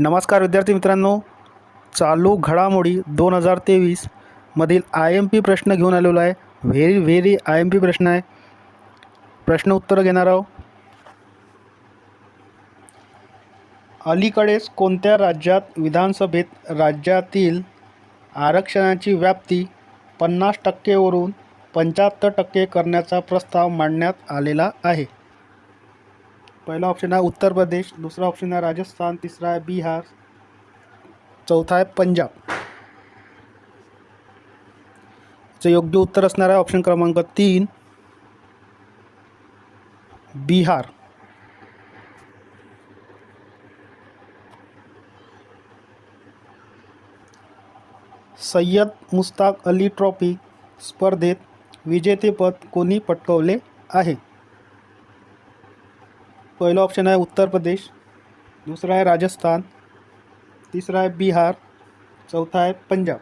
नमस्कार विद्यार्थी मित्रांनो. चालू घडामोडी दोन हजार तेवीसमधील आय एम पी प्रश्न घेऊन आलेलो आहे. Very very I M P प्रश्न आहे. प्रश्न उत्तरं घेणार आहोत. अलीकडेच कोणत्या राज्यात विधानसभेत राज्यातील आरक्षणाची व्याप्ती पन्नास टक्केवरून पंच्याहत्तर टक्के करण्याचा प्रस्ताव मांडण्यात आलेला आहे? पहिला ऑप्शन आहे उत्तर प्रदेश दुसरा ऑप्शन आहे राजस्थान तिसरा आहे बिहार चौथा आहे पंजाब। याचं योग्य उत्तर असणार आहे ऑप्शन क्रमांक तीन बिहार। सय्यद मुस्ताक अली ट्रॉफी स्पर्धेत विजेतेपद कोणी पटकवले आहे? पहिलं ऑप्शन आहे उत्तर प्रदेश दुसरा आहे राजस्थान तिसरा आहे बिहार चौथा आहे पंजाब.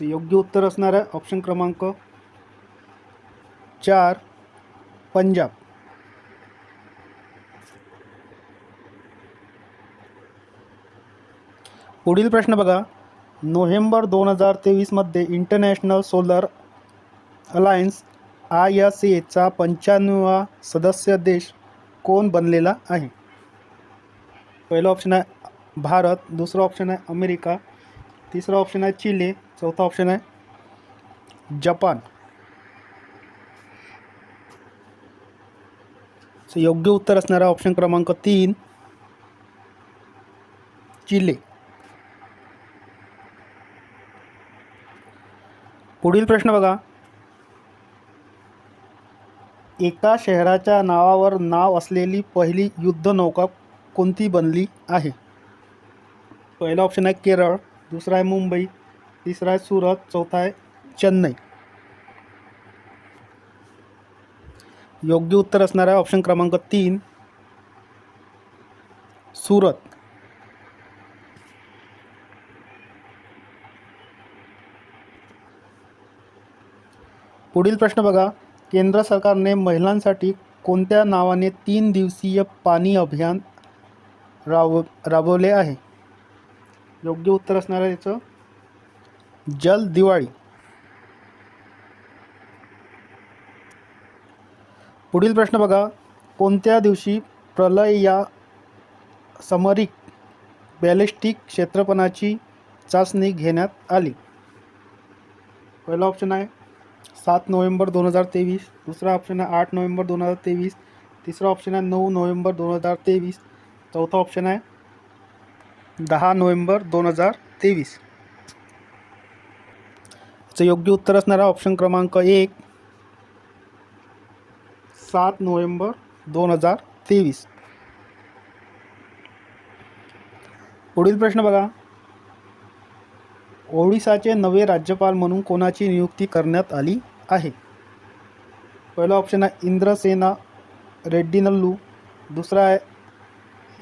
योग्य उत्तर असणार आहे ऑप्शन क्रमांक चार पंजाब. पुढील प्रश्न बघा. नोव्हेंबर दोन हजार तेवीसमध्ये international solar alliance I S एचा पंच्याण्णवा सदस्य देश कोण बनलेला आहे? पहिलं ऑप्शन आहे भारत दुसरं ऑप्शन आहे अमेरिका तिसरं ऑप्शन आहे चिले चौथा ऑप्शन आहे जपान. योग्य उत्तर असणारा ऑप्शन क्रमांक तीन चिले. पुढील प्रश्न बघा. एका शहराच्या नावावर नाव असलेली पहिली युद्धनौका कोणती बनली आहे? पहिला ऑप्शन आहे केरळ दुसरा आहे मुंबई तिसरा आहे सुरत चौथा आहे चेन्नई. योग्य उत्तर असणार आहे ऑप्शन क्रमांक तीन सुरत. पुढील प्रश्न बघा. केंद्र सरकारने महिलांसाठी कोणत्या नावाने तीन दिवसीय पाणी अभियान राब राबवले आहे? योग्य उत्तर असणार आहे याचं? जल दिवाळी. पुढील प्रश्न बघा. कोणत्या दिवशी प्रलय या समरिक बॅलिस्टिक क्षेत्रपणाची चाचणी घेण्यात आली? पहिला ऑप्शन आहे सात नोव्हेंबर दोन हजार तेवीस दुसरा ऑप्शन आहे आठ नोव्हेंबर दोन हजार तेवीस तिसरा ऑप्शन आहे नऊ नोव्हेंबर दोन हजार तेवीस चौथा ऑप्शन आहे दहा नोव्हेंबर दोन हजार तेवीस. चं योग्य उत्तर असणारा ऑप्शन क्रमांक एक सात नोव्हेंबर दोन हजार तेवीस. पुढील प्रश्न बघा. ओडिसाचे नवे राज्यपाल म्हणून कोणाची नियुक्ती करण्यात आली आहे? पहिला ऑप्शन आहे इंद्रसेना रेड्डी नल्लू. दुसरा आहे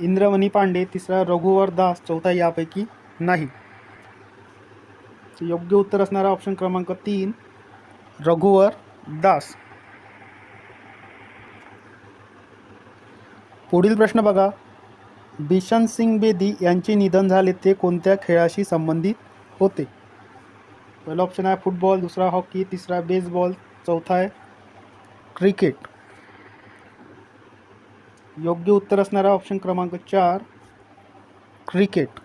इंद्रमणी पांडे. तिसरा रघुवर दास. चौथा यापैकी नाही. योग्य उत्तर असणारा ऑप्शन क्रमांक तीन रघुवर दास. पुढील प्रश्न बघा. बिशन सिंग बेदी यांचे निधन झाले ते कोणत्या खेळाशी संबंधित? होते. पहिला ऑप्शन आहे फुटबॉल दुसरा हॉकी तिसरा बेसबॉल चौथा आहे क्रिकेट योग्य उत्तर असणारा ऑप्शन क्रमांक चार क्रिकेट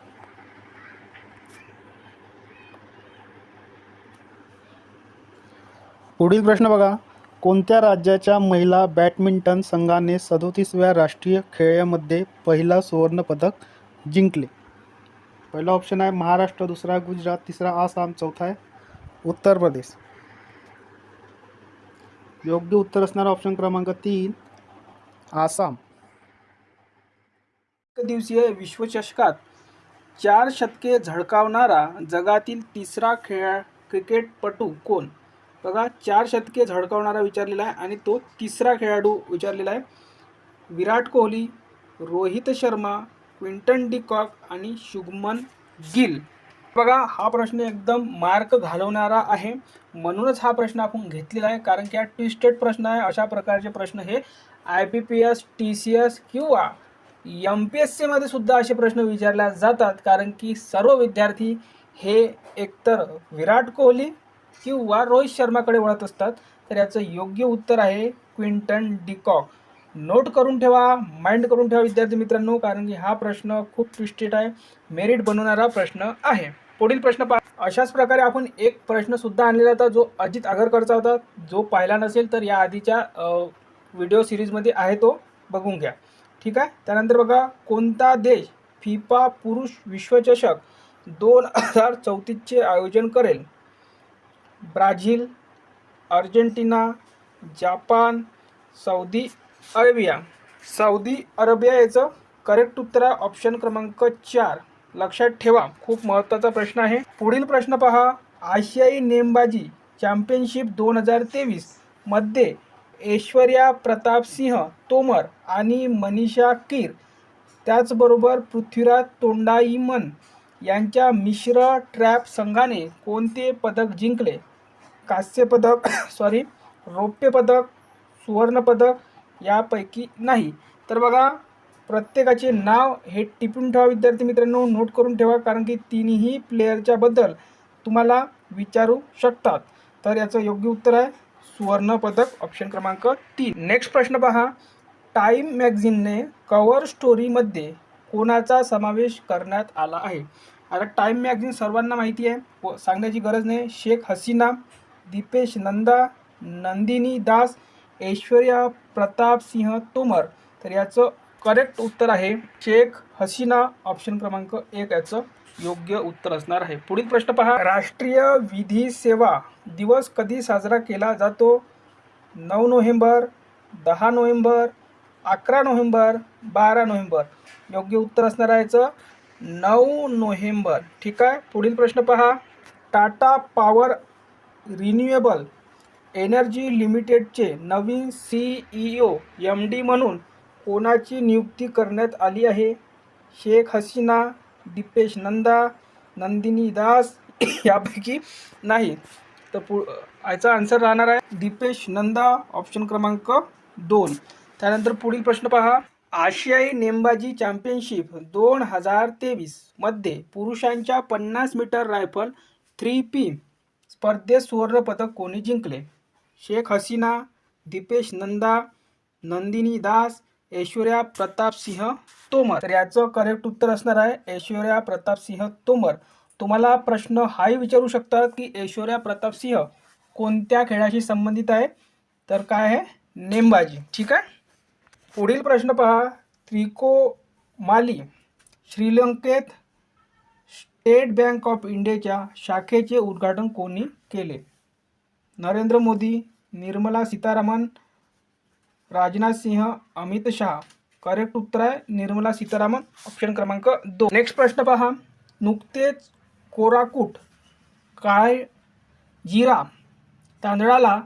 पुढील प्रश्न बघा. कोणत्या राज्याच्या महिला बॅडमिंटन संघाने सदोतीसव्या राष्ट्रीय खेळामध्ये पहिला सुवर्णपदक जिंकले? पहिला ऑप्शन आहे महाराष्ट्र दुसरा आहे गुजरात तिसरा आसाम चौथा आहे उत्तर प्रदेश. योग्य उत्तर असणारा ऑप्शन क्रमांक तीन आसाम. एक दिवसीय विश्वचषकात चार शतके झळकावणारा जगातील तिसरा खेळ क्रिकेटपटू कोण? बघा चार शतके झळकावणारा विचारलेला आहे आणि तो तिसरा खेळाडू विचारलेला आहे. Virat Kohli Rohit Sharma Quinton de Kock आणि शुभमन गिल. बघा हा प्रश्न एकदम मार्क घालवणारा आहे. म्हणूनच हा प्रश्न आपण घेतलेला आहे कारण की हा ट्विस्टेड प्रश्न आहे. अशा प्रकारचे प्रश्न हे I P P S T C S किंवा एम पी एस सीमध्ये सुद्धा असे प्रश्न विचारले जातात कारण की सर्व विद्यार्थी हे एकतर विराट कोहली किंवा रोहित शर्माकडे वळत असतात. तर याचं योग्य उत्तर आहे क्विंटन डिकॉक नोट करून ठेवा माइंड करून ठेवा विद्यार्थी मित्रांनो कारण की हा प्रश्न खूप ट्विस्टेड आहे मेरिट बनवणारा प्रश्न आहे. पुढील प्रश्न पा अशाच प्रकारे आपण एक प्रश्न सुद्धा आणलेला होता जो अजित आगरकरचा होता. जो पाहिला नसेल तर या आधीच्या व्हिडिओ सिरीजमध्ये आहे तो. बघून घ्या. ठीक आहे? त्यानंतर बघा कोणता देश फिफा पुरुष विश्वचषक दोन हजार चौतीसचे आयोजन करेल? Brazil Argentina Japan Saudi Arabia. Saudi Arabia याचं करेक्ट उत्तर आहे. ऑप्शन क्रमांक चार. लक्षात ठेवा. खूप महत्त्वाचा प्रश्न आहे. पुढील प्रश्न पहा. आशियाई नेमबाजी चॅम्पियनशिप दोन हजार तेवीसमध्ये ऐश्वर्या प्रताप सिंह तोमर आणि मनीषा कीर त्याचबरोबर पृथ्वीराज तोंडाईमन यांच्या मिश्र ट्रॅप संघाने कोणते पदक जिंकले? कांस्य पदक सॉरी रौप्य पदक सुवर्ण पदक यापैकी नाही. तर बघा प्रत्येकाचे नाव हे टिपून ठेवा विद्यार्थी मित्रांनो. नोट करून ठेवा कारण की तिन्ही प्लेयरच्याबद्दल तुम्हाला विचारू शकतात. तर याचं योग्य उत्तर आहे सुवर्ण पदक ऑप्शन क्रमांक तीन. नेक्स्ट प्रश्न पहा. टाईम मॅगझिनने कवर स्टोरीमध्ये कोणाचा समावेश करण्यात आला आहे? आता टाईम मॅगझिन सर्वांना माहिती आहे. व सांगण्याची गरज नाही. शेख हसीना दीपेश नंदा नंदिनी दास ऐश्वर्या प्रताप सिंह तोमर. तर याचं करेक्ट उत्तर आहे. शेख हसीना ऑप्शन क्रमांक एक याचं योग्य उत्तर असणार आहे. पुढील प्रश्न पहा. राष्ट्रीय विधी सेवा दिवस कधी साजरा केला जातो? नऊ नोव्हेंबर दहा नोव्हेंबर अकरा नोव्हेंबर बारा नोव्हेंबर. योग्य उत्तर असणार आहे याचं नऊ नोव्हेंबर. ठीक आहे. पुढील प्रश्न पहा. टाटा पॉवर रिन्युएबल एनर्जी लिमिटेडचे नवीन C E O M D म्हणून कोणाची नियुक्ती करण्यात आली आहे? शेख हसीना दीपेश नंदा नंदिनी दास यापैकी नाही तर पु याचा आन्सर राहणार आहे दीपेश नंदा ऑप्शन क्रमांक दोन. त्यानंतर पुढील प्रश्न पहा. आशियाई नेमबाजी चॅम्पियनशिप दोन हजार तेवीसमध्ये पुरुषांच्या पन्नास मीटर रायफल थ्री पी स्पर्धेत सुवर्णपदक कोणी जिंकले? शेख हसीना दीपेश नंदा नंदिनी दास ऐश्वर्या प्रताप सिंह तोमर. तर याचं करेक्ट उत्तर असणार आहे ऐश्वर्या प्रताप सिंह तोमर. तुम्हाला प्रश्न हाही विचारू शकतात की ऐश्वर्या प्रताप सिंह कोणत्या खेळाशी संबंधित आहे? तर काय आहे? नेमबाजी. ठीक आहे? पुढील प्रश्न पहा. त्रिको माली श्रीलंकेत स्टेट बँक ऑफ इंडियाच्या शाखेचे उद्घाटन कोणी केले? नरेंद्र मोदी निर्मला सीतारामन राजनाथ सिंह अमित शहा. करेक्ट उत्तर आहे निर्मला सीतारामन ऑप्शन क्रमांक दोन. नेक्स्ट प्रश्न पहा. नुकतेच कोराकूट काळे जिरा तांदळाला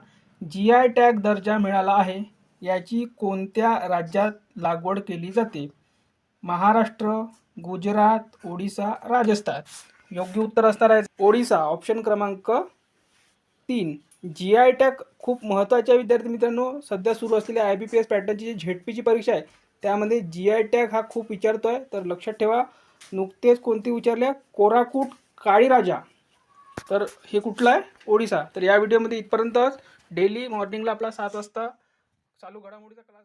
जी आय टॅग दर्जा मिळाला आहे. याची कोणत्या राज्यात लागवड केली जाते? महाराष्ट्र गुजरात ओडिसा राजस्थान. योग्य उत्तर असणार आहे. ओडिसा ऑप्शन क्रमांक तीन. जी आय टॅक खूप महत्त्वाच्या विद्यार्थी मित्रांनो सध्या सुरू असलेल्या आय बी पी एस पॅटर्नची जी झेडपीची परीक्षा आहे त्यामध्ये जी आय टॅग हा खूप विचारतो आहे तर लक्षात ठेवा नुकतेच कोणती विचारल्या? कोराकूट काळीराजा. तर हे कुठलं आहे? ओडिसा. तर या व्हिडिओमध्ये इथपर्यंतच डेली मॉर्निंगला आपला सात वाजता चालू घडामोडीचा क्लास